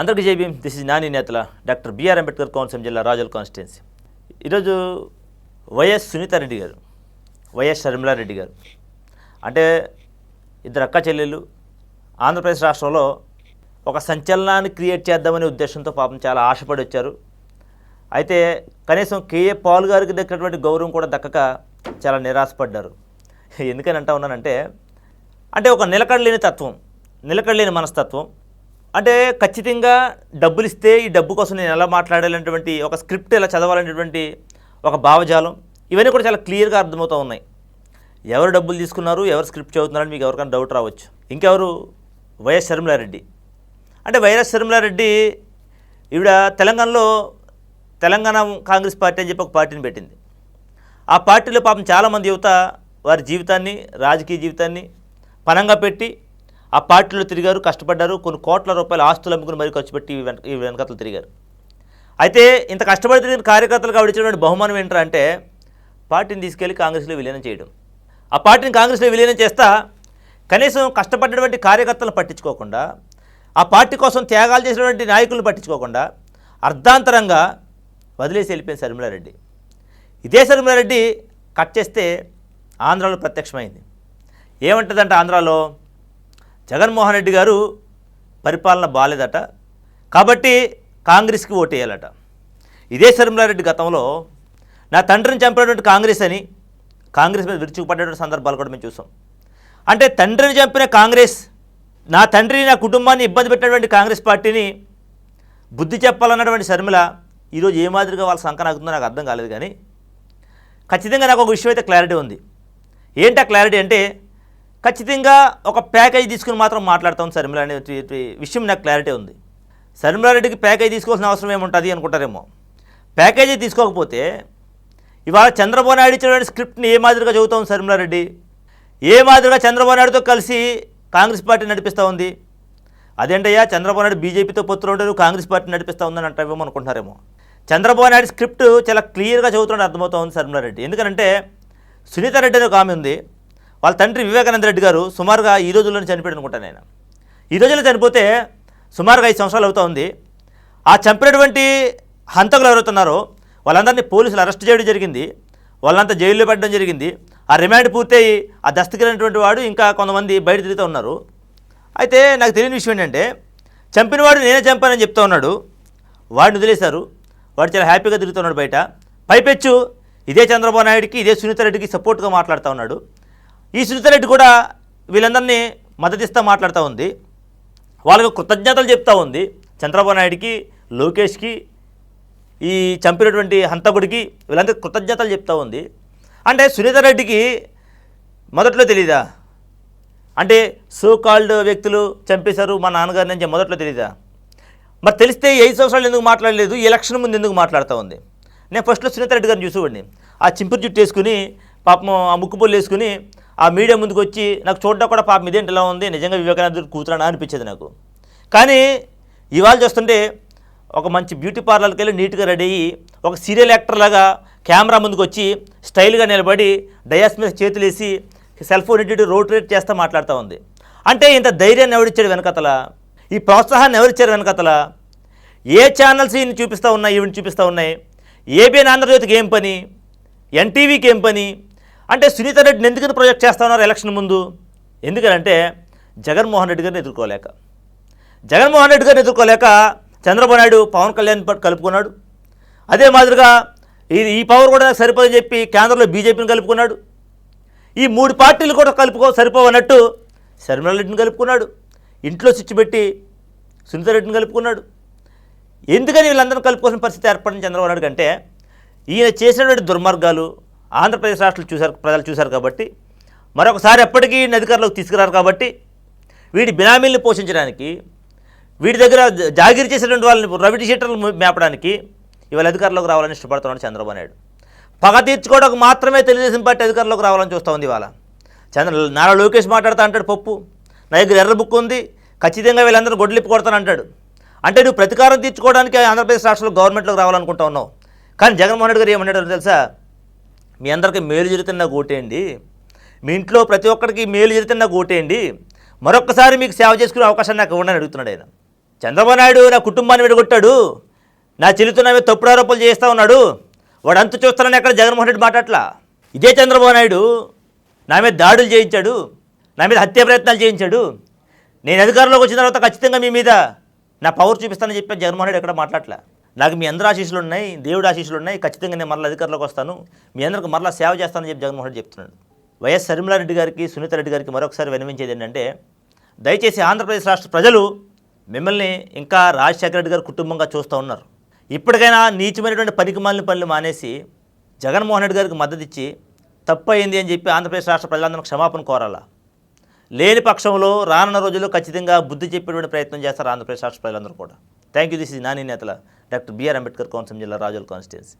అందరికీ జై Bhim. This is Nani నేతల డాక్టర్ బిఆర్ అంబేద్కర్ కోనసీమ జిల్లా రాజుల కాన్స్టిట్యున్సీ ఈరోజు వైఎస్ సునీతారెడ్డి గారు వైఎస్ షర్మిలారెడ్డి గారు అంటే ఇద్దరు అక్క చెల్లెళ్ళు ఆంధ్రప్రదేశ్ రాష్ట్రంలో ఒక సంచలనాన్ని క్రియేట్ చేద్దామనే ఉద్దేశంతో పాపం చాలా ఆశపడి వచ్చారు. అయితే కనీసం కేఏ పాల్ గారికి దక్కినటువంటి గౌరవం కూడా దక్కక చాలా నిరాశపడ్డారు. ఎందుకని అంటా ఉన్నానంటే అంటే ఒక నిలకడలేని తత్వం నిలకడలేని మనస్తత్వం అంటే ఖచ్చితంగా డబ్బులు ఇస్తే ఈ డబ్బు కోసం నేను ఎలా మాట్లాడాలనేటువంటి ఒక స్క్రిప్ట్ ఎలా చదవాలనేటువంటి ఒక భావజాలం ఇవన్నీ కూడా చాలా క్లియర్గా అర్థమవుతూ ఉన్నాయి. ఎవరు డబ్బులు తీసుకున్నారు ఎవరు స్క్రిప్ట్ చదువుతున్నారని మీకు ఎవరికైనా డౌట్ రావచ్చు. ఇంకెవరు వైఎస్ షర్మిలారెడ్డి అంటే వైఎస్ షర్మిలారెడ్డి ఈవిడ తెలంగాణలో తెలంగాణ కాంగ్రెస్ పార్టీ అని చెప్పి ఒక పార్టీని పెట్టింది. ఆ పార్టీలో పాపం చాలామంది యువత వారి జీవితాన్ని రాజకీయ జీవితాన్ని పనంగా పెట్టి ఆ పార్టీలో తిరిగారు కష్టపడ్డారు కొన్ని కోట్ల రూపాయల ఆస్తులు అమ్ముకుని మరీ ఖర్చు పెట్టి ఈ వెనక వెనకతలు తిరిగారు. అయితే ఇంత కష్టపడి తిరిగిన కార్యకర్తలకు ఆవిడ బహుమానం ఏంటంటే అంటే పార్టీని తీసుకెళ్ళి కాంగ్రెస్లో విలీనం చేయడం. ఆ పార్టీని కాంగ్రెస్లో విలీనం చేస్తా కనీసం కష్టపడినటువంటి కార్యకర్తలను పట్టించుకోకుండా ఆ పార్టీ కోసం త్యాగాలు చేసినటువంటి నాయకులను పట్టించుకోకుండా అర్ధాంతరంగా వదిలేసి వెళ్ళిపోయింది శర్మిలారెడ్డి. ఇదే శర్మిలారెడ్డి కట్ చేస్తే ఆంధ్రాలో ప్రత్యక్షమైంది. ఏమంటుందంటే ఆంధ్రాలో? జగన్మోహన్ రెడ్డి గారు పరిపాలన బాలేదట. కాబట్టి కాంగ్రెస్కి ఓటేయాలట. ఇదే శర్మిలారెడ్డి గతంలో నా తండ్రిని చంపినటువంటి కాంగ్రెస్ అని కాంగ్రెస్ మీద విరుచుకుపడేటువంటి సందర్భాలు కూడా మేము చూసాం. అంటే తండ్రిని చంపిన కాంగ్రెస్ నా తండ్రి నా కుటుంబాన్ని ఇబ్బంది పెట్టినటువంటి కాంగ్రెస్ పార్టీని బుద్ధి చెప్పాలన్నటువంటి శర్మిల ఈరోజు ఏ మాదిరిగా వాళ్ళ సంకనాగుతుందో నాకు అర్థం కాలేదు కానీ ఖచ్చితంగా నాకు ఒక విషయం అయితే క్లారిటీ ఉంది. ఏంటా క్లారిటీ అంటే ఖచ్చితంగా ఒక ప్యాకేజ్ తీసుకుని మాత్రం మాట్లాడతాం శర్మిల అనే విషయం నాకు క్లారిటీ ఉంది. శర్మిలారెడ్డికి ప్యాకేజ్ తీసుకోవాల్సిన అవసరం ఏముంటుంది అనుకుంటారేమో. ప్యాకేజీ తీసుకోకపోతే ఇవాళ చంద్రబాబు నాయుడు ఇచ్చినటువంటి స్క్రిప్ట్ని ఏ మాదిరిగా చదువుతాం శర్మిలారెడ్డి ఏ మాదిరిగా చంద్రబాబు నాయుడుతో కలిసి కాంగ్రెస్ పార్టీ నడిపిస్తూ ఉంది? అదేంటయ్యా చంద్రబాబు నాయుడు బీజేపీతో పొత్తులు ఉంటారు కాంగ్రెస్ పార్టీ నడిపిస్తూ ఉందని అంటారేమో అనుకుంటున్నారేమో. చంద్రబాబు నాయుడు స్క్రిప్ట్ చాలా క్లియర్గా చదువుతుంటే అర్థమవుతా ఉంది శర్మిలారెడ్డి ఎందుకంటే సునీతారెడ్డి అనే ఒక ఆమె ఉంది. వాళ్ళ తండ్రి వివేకానంద రెడ్డి గారు సుమారుగా ఈ రోజుల్లోనే చనిపోయాడు అనుకుంటాను నేను. ఈ రోజుల్లో చనిపోతే సుమారుగా ఐదు సంవత్సరాలు అవుతా ఉంది. ఆ చంపినటువంటి హంతకులు ఎవరవుతున్నారో వాళ్ళందరినీ పోలీసులు అరెస్ట్ చేయడం జరిగింది. వాళ్ళంతా జైల్లో పెట్టడం జరిగింది. ఆ రిమాండ్ పూర్తయి ఆ దస్తగిరినటువంటి వాడు ఇంకా కొంతమంది బయట తిరుగుతూ ఉన్నారు. అయితే నాకు తెలియని విషయం ఏంటంటే చంపినవాడు నేనే చంపానని చెప్తా ఉన్నాడు. వాడిని వదిలేశారు. వాడు చాలా హ్యాపీగా తిరుగుతున్నాడు బయట. పైపెచ్చు ఇదే చంద్రబాబు నాయుడికి ఇదే సునీత రెడ్డికి సపోర్ట్గా మాట్లాడుతూ ఉన్నాడు. ఈ సునీతారెడ్డి కూడా వీళ్ళందరినీ మద్దతిస్తూ మాట్లాడుతూ ఉంది. వాళ్ళకు కృతజ్ఞతలు చెప్తా ఉంది. చంద్రబాబు నాయుడికి లోకేష్కి ఈ చంపినటువంటి హంతకుడికి వీళ్ళందరికీ కృతజ్ఞతలు చెప్తా ఉంది. అంటే సునీతారెడ్డికి మొదట్లో తెలీదా? అంటే సో కాల్డ్ వ్యక్తులు చంపేశారు మా నాన్నగారిని అని మొదట్లో తెలీదా? మరి తెలిస్తే ఐదు సంవత్సరాలు ఎందుకు మాట్లాడలేదు? ఈ ఎలక్షన్ ముందు ఎందుకు మాట్లాడుతూ ఉంది? నేను ఫస్ట్లో సునీతారెడ్డి గారిని చూసేవాడిని. ఆ చింపురు జుట్టు వేసుకుని పాపం ఆ ముక్కు పొల్లు వేసుకుని ఆ మీడియా ముందుకు వచ్చి నాకు చూడడం కూడా పాపం ఇదేంటి ఇలా ఉంది? నిజంగా వివేకానంద కూతురానా? అనిపించేది నాకు. కానీ ఇవాళ చూస్తుంటే ఒక మంచి బ్యూటీ పార్లర్కి వెళ్ళి నీట్గా రెడీ అయ్యి ఒక సీరియల్ యాక్టర్ లాగా కెమెరా ముందుకు వచ్చి స్టైల్గా నిలబడి డయాస్ మీద చేతులేసి సెల్ ఫోన్ ఇట్టి రోటరేట్ చేస్తూ మాట్లాడుతూ ఉంది. అంటే ఇంత ధైర్యాన్ని ఎవరిచ్చాడు వెనకతల? ఈ ప్రోత్సాహాన్ని ఎవరిచ్చారు వెనకతల? ఏ ఛానల్స్ ఈయన చూపిస్తూ ఉన్నాయి ఈవిని చూపిస్తూ ఉన్నాయి? ఏబిఎన్ ఆంధ్రజ్యోతికి ఏం పని? ఎన్టీవీకి ఏం పని? అంటే సునీత రెడ్డిని ఎందుకని ప్రొజెక్ట్ చేస్తా ఉన్నారు ఎలక్షన్ ముందు? ఎందుకనంటే జగన్మోహన్ రెడ్డి గారిని ఎదుర్కోలేక. జగన్మోహన్ రెడ్డి గారిని ఎదుర్కోలేక చంద్రబాబు నాయుడు పవన్ కళ్యాణ్ పట్టు కలుపుకున్నాడు. అదే మాదిరిగా ఈ ఈ పవర్ కూడా నాకు సరిపోదని చెప్పి కేంద్రంలో బీజేపీని కలుపుకున్నాడు. ఈ మూడు పార్టీలు కూడా కలుపుకో సరిపోవన్నట్టు శర్మిలారెడ్డిని కలుపుకున్నాడు. ఇంట్లో స్విచ్ పెట్టి సునీత రెడ్డిని కలుపుకున్నాడు. ఎందుకని వీళ్ళందరూ కలుపుకోవాల్సిన పరిస్థితి ఏర్పడింది చంద్రబాబు నాయుడు కంటే ఈయన చేసినటువంటి దుర్మార్గాలు ఆంధ్రప్రదేశ్ రాష్ట్రాలు చూశారు ప్రజలు చూశారు కాబట్టి మరొకసారి ఎప్పటికీ అధికారులకు తీసుకురారు కాబట్టి వీడి బినామీల్ని పోషించడానికి వీడి దగ్గర జాగిరి చేసినటువంటి వాళ్ళని రవిటి షీటర్లు మేపడానికి ఇవాళ అధికారంలోకి రావాలని ఇష్టపడుతున్నాడు చంద్రబాబు నాయుడు. పగ తీర్చుకోవడానికి మాత్రమే తెలుగుదేశం పార్టీ అధికారంలోకి రావాలని చూస్తూ ఉంది ఇవాళ. చంద్ర నారా లోకేష్ మాట్లాడుతా అంటాడు పప్పు. నా దగ్గర ఎర్ర బుక్ ఉంది ఖచ్చితంగా వీళ్ళందరూ గొడ్లిప్పి కొడతాను అంటాడు. అంటే నువ్వు ప్రతీకారం తీర్చుకోవడానికి ఆంధ్రప్రదేశ్ రాష్ట్రంలో గవర్నమెంట్లోకి రావాలనుకుంటా ఉన్నావు. కానీ జగన్మోహన్ రెడ్డి గారు ఏమన్నాడు తెలుసా? మీ అందరికీ మేలు జరుగుతున్న కోటేయండి మీ ఇంట్లో ప్రతి ఒక్కరికి మేలు జరుగుతున్న కోటేయండి మరొక్కసారి మీకు సేవ చేసుకునే అవకాశం నాకు ఇవ్వండి అని అడుగుతున్నాడు ఆయన. చంద్రబాబు నాయుడు నా కుటుంబాన్ని విడగొట్టాడు. నా చెల్లితో నా మీద తప్పుడు ఆరోపణలు చేస్తూ ఉన్నాడు. వాడు అంత చూస్తానని ఎక్కడ జగన్మోహన్ రెడ్డి మాట్లాడలా ఇదే చంద్రబాబు నాయుడు నా మీద దాడులు చేయించాడు. నా మీద హత్య ప్రయత్నాలు చేయించాడు. నేను అధికారంలోకి వచ్చిన తర్వాత ఖచ్చితంగా మీ మీద నా పవర్ చూపిస్తానని చెప్పి జగన్మోహన్ రెడ్డి ఎక్కడ మాట్లాడలే నాకు మీ అందరి ఆశీస్సులు ఉన్నాయి దేవుడి ఆశీస్సులు ఉన్నాయి ఖచ్చితంగా నేను మరలా అధికారులకు వస్తాను. మీ అందరికి మరలా సేవ చేస్తానని చెప్పి జగన్మోహన్ రెడ్డి చెప్తున్నాడు. వైఎస్ శర్మిలారెడ్డి గారికి సునీత రెడ్డి గారికి మరొకసారి వినమించేది ఏంటంటే దయచేసి ఆంధ్రప్రదేశ్ రాష్ట్ర ప్రజలు మిమ్మల్ని ఇంకా రాజశేఖర రెడ్డి గారి కుటుంబంగా చూస్తూ ఉన్నారు. ఇప్పటికైనా నీచమైనటువంటి పనికిమాలిన పనులు మానేసి జగన్మోహన్ రెడ్డి గారికి మద్దతు ఇచ్చి తప్పు అయింది అని చెప్పి ఆంధ్రప్రదేశ్ రాష్ట్ర ప్రజలందరూ క్షమాపణ కోరాలా? లేని పక్షంలో రానున్న రోజుల్లో ఖచ్చితంగా బుద్ధి చెప్పేటువంటి ప్రయత్నం చేస్తారు ఆంధ్రప్రదేశ్ రాష్ట్ర ప్రజలందరూ కూడా. Thank you this is Nani నేతల డాక్టర్ బిఆర్ అంబేద్కర్ కోనసీమ జిల్లా రాజుల కాన్స్టిట్యున్సీ